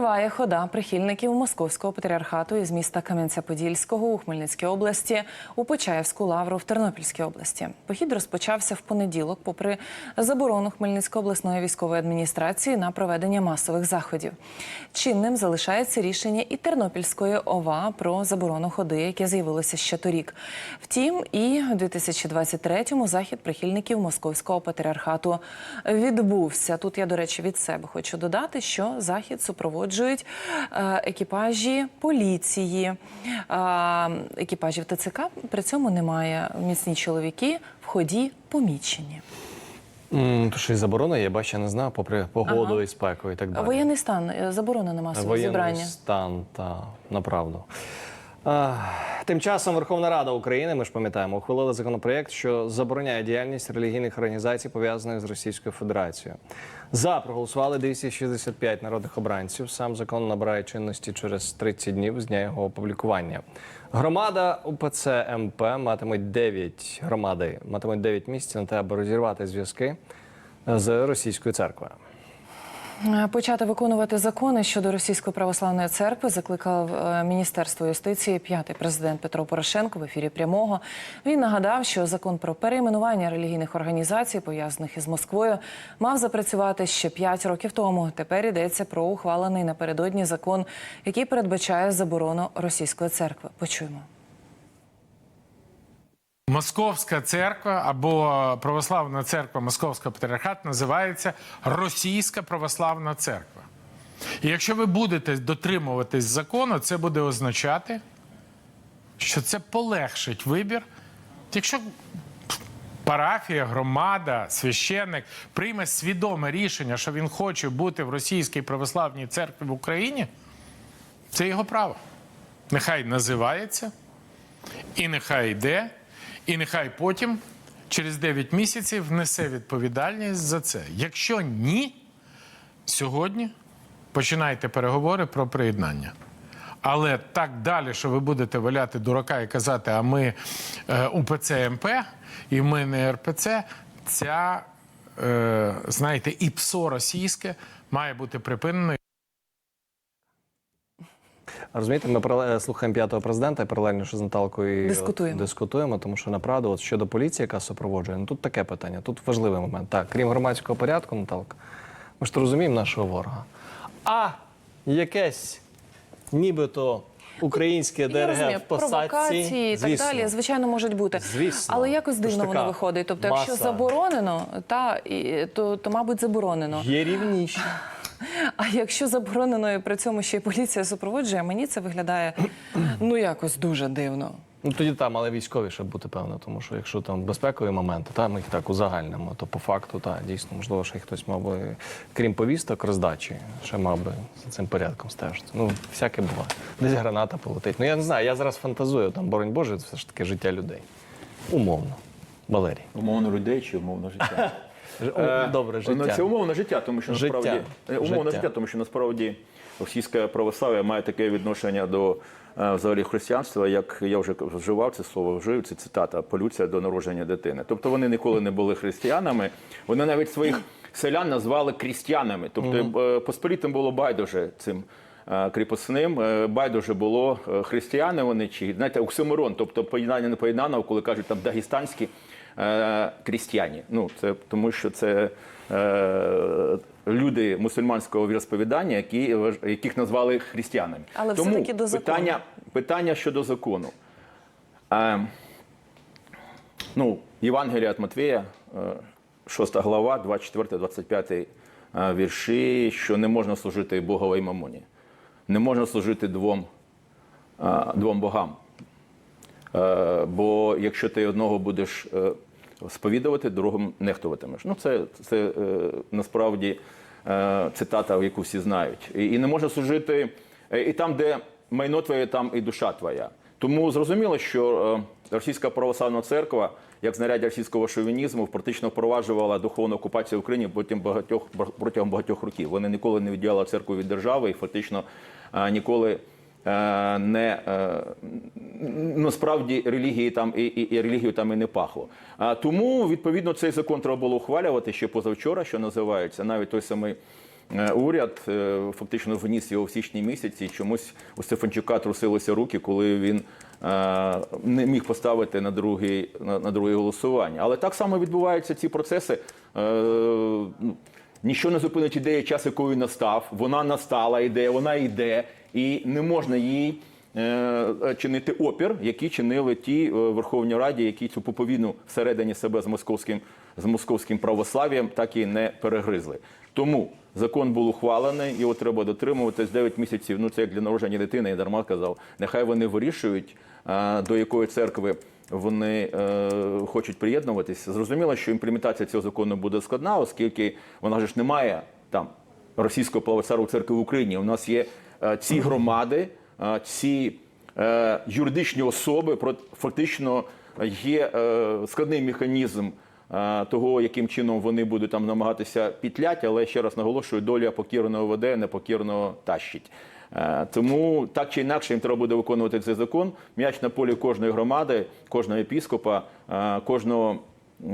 Триває хода прихильників московського патріархату із міста Кам'янця-Подільського у Хмельницькій області у Почаївську лавру в Тернопільській області. Похід розпочався в понеділок, попри заборону Хмельницької обласної військової адміністрації на проведення масових заходів. Чинним залишається рішення і Тернопільської ОВА про заборону ходи, яке з'явилося ще торік. Втім, і у 2023-му захід прихильників московського патріархату відбувся. Тут я, до речі, від себе хочу додати, що захід супроводжують е, екіпажі поліції, е, екіпажів ТЦК. При цьому немає міцні чоловіки в ході помічені. Mm, то що і заборона, я бачу, не знаю, попри погоду Ага. і спеку і так далі. Воєнний стан е, заборонено масове Воєнний зібрання. стан, та направду. Тим часом Верховна Рада України, ми ж пам'ятаємо, ухвалила законопроєкт, що забороняє діяльність релігійних організацій, пов'язаних з Російською Федерацією. За проголосували 265 народних обранців. Сам закон набирає чинності через 30 днів з дня його опублікування. Громада УПЦ МП матимуть 9 громади, матимуть 9 місць на те, аби розірвати зв'язки з російською церквою. Е, Почати виконувати закони щодо російської православної церкви закликав е, Міністерство юстиції п'ятий президент Петро Порошенко в ефірі прямого. Він нагадав, що закон про перейменування релігійних організацій, пов'язаних із Москвою, мав запрацювати ще п'ять років тому. Тепер йдеться про ухвалений напередодні закон, який передбачає заборону російської церкви. Почуємо. Московська церква або православна церква Московського патріархату називається Російська православна церква. І якщо ви будете дотримуватись закону, це буде означати, що це полегшить вибір. Якщо парафія, громада, священник прийме свідоме рішення, що він хоче бути в російській православній церкві в Україні, це його право. Нехай називається, і нехай йде, і нехай потім через 9 місяців несе відповідальність за це. Якщо ні, сьогодні починайте переговори про приєднання. Але так далі, що ви будете валяти дурака і казати, а ми е, УПЦ МП і ми не РПЦ, ця, е, знаєте, і ПСО російське має бути припинено. Розумієте, ми слухаємо п'ятого президента і паралельно що з Наталкою Дискутуємо. дискутуємо, тому що направду, от щодо поліції, яка супроводжує, ну тут таке питання, тут важливий момент. Так, крім громадського порядку, Наталка, ми ж то розуміємо нашого ворога. А якесь нібито українське Я ДРГ розумію, в посадці. провокації і так далі, звичайно, можуть бути. Звісно. Але якось дивно воно виходить. Тобто, якщо заборонено, та, то, то, мабуть, заборонено. Є рівніші. А якщо заборонено і при цьому ще й поліція супроводжує, мені це виглядає ну якось дуже дивно. Ну тоді там, але військові, щоб бути певно, тому що якщо там безпекові моменти, там їх так узагальнимо, то по факту, так, дійсно, можливо, ще хтось мав би, крім повісток, роздачі, ще мав би за цим порядком стежити. Ну, всяке буває. Десь граната полетить. Ну я не знаю, я зараз фантазую, там, боронь Боже, це все ж таки життя людей. Умовно. Валерій. Умовно людей чи умовно життя? Е, Добре, Ну, життя. це умовно життя, тому що Життя. насправді е, умовно Життя. життя. тому що насправді російське православ'я має таке відношення до е, взагалі християнства, як я вже вживав це слово, вжив це цитата полюція до народження дитини. Тобто вони ніколи не були християнами. Вони навіть своїх селян назвали крістянами. Тобто е, посполітим було байдуже цим. е, Кріпосним Е, байдуже було е, християни вони чи знаєте оксимирон, тобто поєднання не поєднано, коли кажуть там дагестанські крістяні. Ну це тому, що це е, люди мусульманського віросповідання, які яких назвали християнами. Але тому все-таки до закону. питання, питання щодо закону. Е, ну, Євангелія від Матвія, е, 6 глава, 24-25 е, вірші, що не можна служити Богові і мамоні. Не можна служити двом, е, двом богам. Е, Бо якщо ти одного будеш е, сповідувати, другим нехтуватимеш. Ну, це, це е, насправді е, цитата, яку всі знають. І, і не можна служити е, і там, де майно твоє, там і душа твоя. Тому зрозуміло, що російська православна церква, як знаряддя російського шовінізму, практично впроваджувала духовну окупацію в Україні протягом багатьох протягом багатьох років. Вони ніколи не відділяли церкву від держави і фактично ніколи не е, насправді релігії там і, і, і релігію там і не пахло. А тому відповідно цей закон треба було ухвалювати ще позавчора, що називається навіть той самий е, уряд е, фактично вніс його в січні місяці. Чомусь у Стефанчука трусилися руки, коли він е, не міг поставити на другий на, друге голосування. Але так само відбуваються ці процеси. Е, ну, Ніщо не зупинить ідею час, якою настав. Вона настала ідея, вона йде, і не можна їй е, чинити опір, які чинили ті е, Верховній Раді, які цю поповідну всередині себе з московським з московським православ'ям так і не перегризли. Тому закон був ухвалений, його треба дотримуватись 9 місяців. Ну це як для народження дитини, я дарма казав. Нехай вони вирішують, е, до якої церкви вони е, хочуть приєднуватись. Зрозуміло, що імплементація цього закону буде складна, оскільки вона ж не має там російського православної церкви в Україні. У нас є е, ці громади, е, ці е, юридичні особи, фактично є е, складний механізм. е, Того, яким чином вони будуть там намагатися пітляти, але ще раз наголошую, доля покірного веде, непокірного тащить. Е, Тому так чи інакше їм треба буде виконувати цей закон. М'яч на полі кожної громади, кожного епіскопа, е, кожного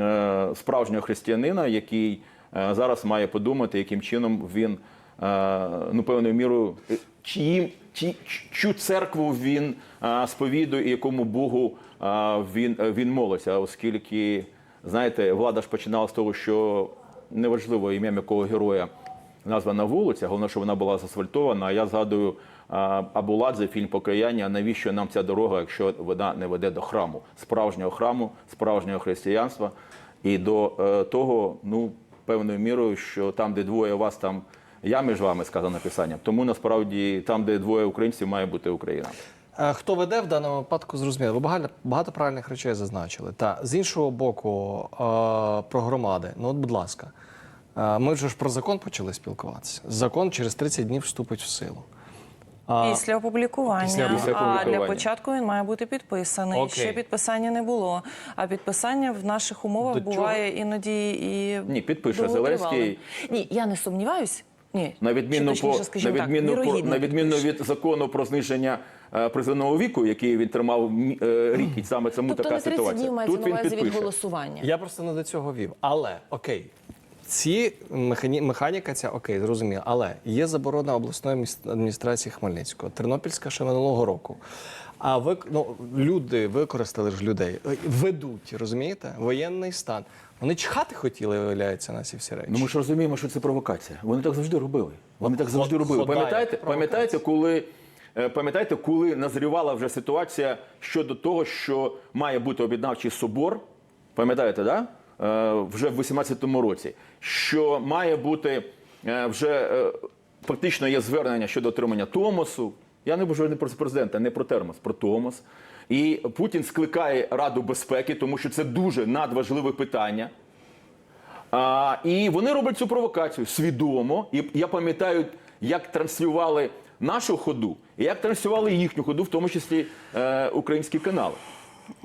е, справжнього християнина, який е, зараз має подумати, яким чином він е, ну певною мірою е, чиїм чи, чу церкву він е, сповідує і якому Богу е, він, е, він молиться, оскільки знаєте, влада ж починала з того, що неважливо ім'я якого героя названа вулиця, головне, що вона була засфальтована. А я згадую а, Абуладзе, фільм Покаяння. Навіщо нам ця дорога, якщо вона не веде до храму, справжнього храму, справжнього християнства і до е, того, ну певною мірою, що там, де двоє вас, там я між вами сказано писання. Тому насправді там, де двоє українців, має бути Україна. Е, Хто веде в даному випадку, зрозуміло. Ви багато, багато правильних речей зазначили. Та з іншого боку, е, про громади. Ну, от, будь ласка, е, ми вже ж про закон почали спілкуватися. Закон через 30 днів вступить в силу. А, Після опублікування. Після Після а для початку він має бути підписаний. Окей. Ще підписання не було. А підписання в наших умовах До чого? буває іноді і Ні, підпише. Зеленський. Ні, я не сумніваюсь. Ні, На відміну, точніше, по, скажімо на так, по, на відміну від закону про зниження е, призовного віку, який він тримав е, рік, і саме цьому Тобто така не 30 ситуація. днів мається Тут на увазі від голосування. Я просто не до цього вів. Але окей, ці механі... механіка ця окей, зрозуміло. Але є заборона обласної адміністрації Хмельницького, Тернопільська ще минулого року. А ви ну, люди використали ж людей, е, ведуть, розумієте? Воєнний стан. Вони чхати хотіли, виявляється, на ці всі речі. Ну ми ж розуміємо, що це провокація. Вони так завжди робили. Вони так завжди робили. Пам'ятаєте, пам'ятаєте, коли. е, Пам'ятаєте, коли назрівала вже ситуація щодо того, що має бути об'єднавчий собор, пам'ятаєте, да? Е, вже в 18-му році, що має бути е, вже фактично є звернення щодо отримання Томосу. Я не бажаю не про президента, не про термос, про Томос. І Путін скликає Раду безпеки, тому що це дуже надважливе питання. А, і вони роблять цю провокацію свідомо. І я пам'ятаю, як транслювали нашу ходу, і як транслювали їхню ходу, в тому числі е, українські канали.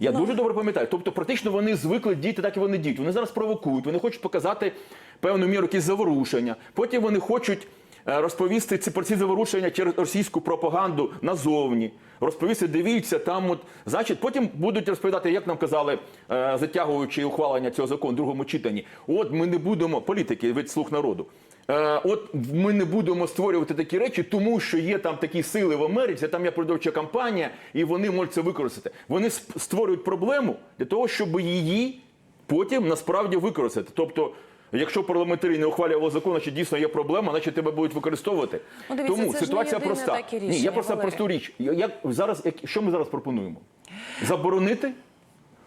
Я дуже добре пам'ятаю. Тобто, практично вони звикли діяти, так і вони діють. Вони зараз провокують, вони хочуть показати певну міру якісь заворушення. Потім вони хочуть розповісти ці про ці заворушення через російську пропаганду назовні. Розповісти, дивіться, там от значить, потім будуть розповідати, як нам казали, е, затягуючи ухвалення цього закону в другому читанні. От ми не будемо політики від слуг народу. Е, От ми не будемо створювати такі речі, тому що є там такі сили в Америці, там є продовольча кампанія, і вони можуть це використати. Вони створюють проблему для того, щоб її потім насправді використати. Тобто, якщо парламентарі не ухвалювали закон, значить дійсно є проблема, значить тебе будуть використовувати. Ну, дивіться, Тому це ж не ситуація єдине проста. таке Ні, я просто Валерій. просту річ. Як зараз, як, що ми зараз пропонуємо? Заборонити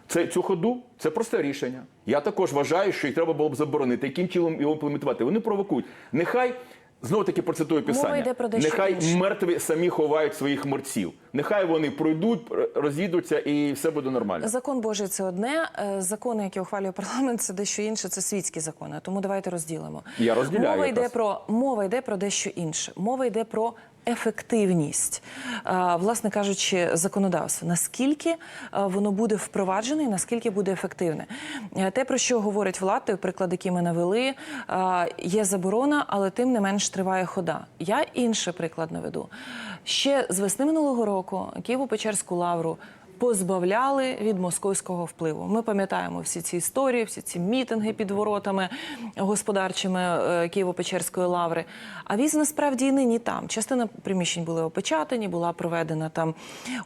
це, цю ходу це просте рішення. Я також вважаю, що їх треба було б заборонити. Яким чином його імплементувати? Вони провокують. Нехай. Знову таки процитую писання. йде про дещо Нехай інше. мертві самі ховають своїх мерців. Нехай вони пройдуть, розійдуться і все буде нормально. Закон Божий це одне. е, Закони, які ухвалює парламент, це дещо інше. Це світські закони. Тому давайте розділимо. Я розділяю Мова йде про мова йде про дещо інше. Мова йде про ефективність, Е, власне кажучи, законодавства. Наскільки е, воно буде впроваджене, і наскільки буде ефективне? Е, Те, про що говорить влада, той приклад, який ми навели, є заборона, але тим не менш триває хода. Я інший приклад наведу. Ще з весни минулого року Києво-Печерську лавру позбавляли від московського впливу. Ми пам'ятаємо всі ці історії, всі ці мітинги під воротами господарчими е, Києво-Печерської лаври. А віз насправді і нині там. Частина приміщень були опечатані, була проведена там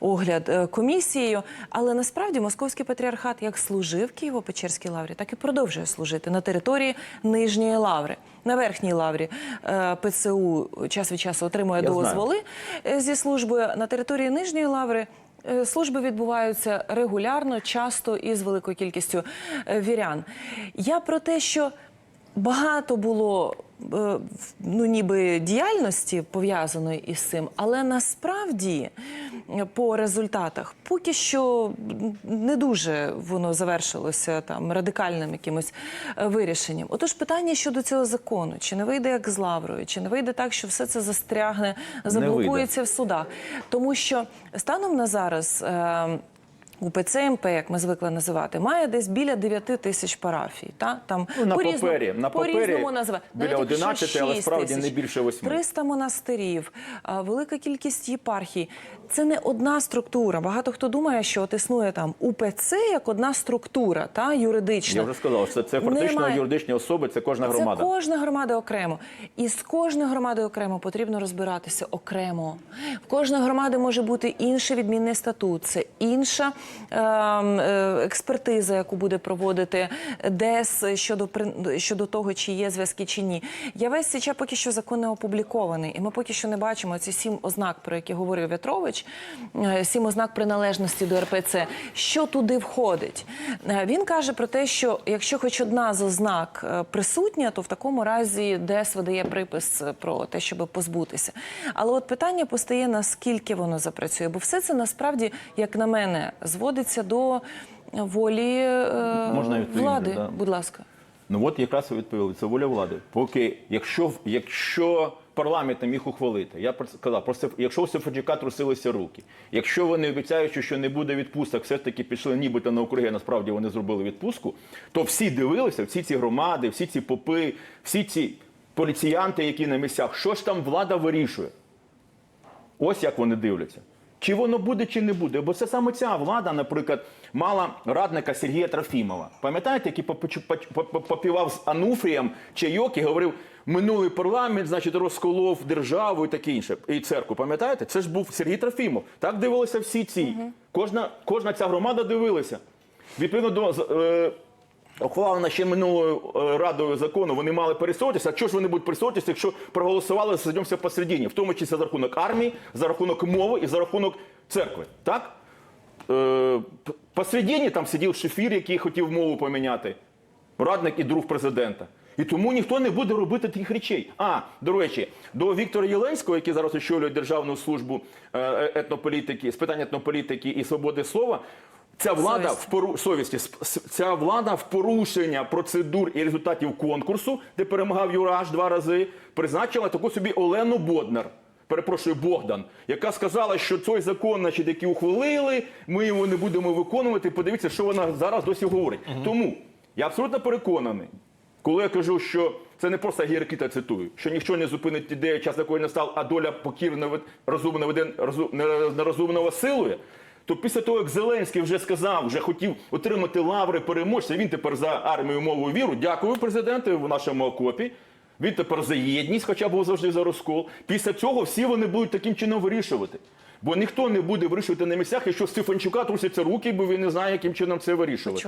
огляд е, комісією. Але насправді московський патріархат як служив Києво-Печерській лаврі, так і продовжує служити на території Нижньої лаври. На верхній лаврі е, ПЦУ час від часу отримує Я дозволи зі службою. На території Нижньої лаври служби відбуваються регулярно, часто і з великою кількістю е, вірян. Я про те, що багато було е, ну, ніби діяльності пов'язаної із цим, але насправді е, по результатах поки що не дуже воно завершилося там радикальним якимось е, вирішенням. Отож, питання щодо цього закону: чи не вийде як з лаврою, чи не вийде так, що все це застрягне, заблокується в судах, тому що станом на зараз. е, УПЦ МП, як ми звикли називати, має десь біля 9 тисяч парафій. Та? Там Ну, на папері, на папері по-різному називають. біля 11, але 6 справді не більше 8. 300 монастирів, велика кількість єпархій. Це не одна структура. Багато хто думає, що от існує там УПЦ як одна структура, та, юридична. Я вже сказав, що це фактично Немає. юридичні особи, це кожна громада. Це кожна громада окремо. І з кожною громадою окремо потрібно розбиратися окремо. В кожної громади може бути інший відмінний статут, це інша експертиза, яку буде проводити ДЕС щодо, щодо того, чи є зв'язки чи ні. Я весь цей час поки що закон не опублікований, і ми поки що не бачимо ці сім ознак, про які говорив В'ятрович, е, сім ознак приналежності до РПЦ. Що туди входить? Е, Він каже про те, що якщо хоч одна з ознак е, присутня, то в такому разі ДЕС видає припис е, про те, щоб позбутися. Але от питання постає, наскільки воно запрацює, бо все це насправді, як на мене, зводиться до волі е, Можна влади. да. Будь ласка. Ну от якраз ви відповіли, це воля влади. Поки, якщо, якщо парламент не міг ухвалити, я казав, просто якщо у Сефаджика трусилися руки, якщо вони обіцяючи, що не буде відпусток, все ж таки пішли нібито на округи, а насправді вони зробили відпустку, то всі дивилися, всі ці громади, всі ці попи, всі ці поліціянти, які на місцях, що ж там влада вирішує. Ось як вони дивляться. Чи воно буде, чи не буде. Бо це саме ця влада, наприклад, мала радника Сергія Трофімова. Пам'ятаєте, який попівав з Ануфрієм чайок і говорив, минулий парламент, значить, розколов державу і таке інше. І церкву, пам'ятаєте? Це ж був Сергій Трофімов. Так дивилися всі ці. Кожна, кожна ця громада дивилася. Відповідно до е, ухвалена ще минулою е, радою закону, вони мали пересотитися. А чого ж вони будуть пересотитися, якщо проголосували сойдемося посередині, в тому числі за рахунок армії, за рахунок мови і за рахунок церкви. Так? Е, посередині там сидів шефір, який хотів мову поміняти, радник і друг президента. І тому ніхто не буде робити тих речей. А, до речі, до Віктора Єленського, який зараз очолює Державну службу е, етнополітики, з питань етнополітики і свободи слова, ця влада Совість. в пору... совісті, ця влада в порушення процедур і результатів конкурсу, де перемагав Юраш два рази, призначила таку собі Олену Боднар. Перепрошую, Богдан, яка сказала, що цей закон, значить, який ухвалили, ми його не будемо виконувати. Подивіться, що вона зараз досі говорить. Тому я абсолютно переконаний, коли я кажу, що це не просто Геркіта цитую, що ніхто не зупинить ідею, час якої настав, а доля покірного розумного веден розу- силує. То після того, як Зеленський вже сказав, вже хотів отримати лаври переможця, він тепер за армію мову віру. Дякую, президенте, в нашому окопі. Він тепер за єдність, хоча був завжди за розкол. Після цього всі вони будуть таким чином вирішувати. Бо ніхто не буде вирішувати на місцях, якщо Стефанчука трусяться руки, бо він не знає, яким чином це вирішувати.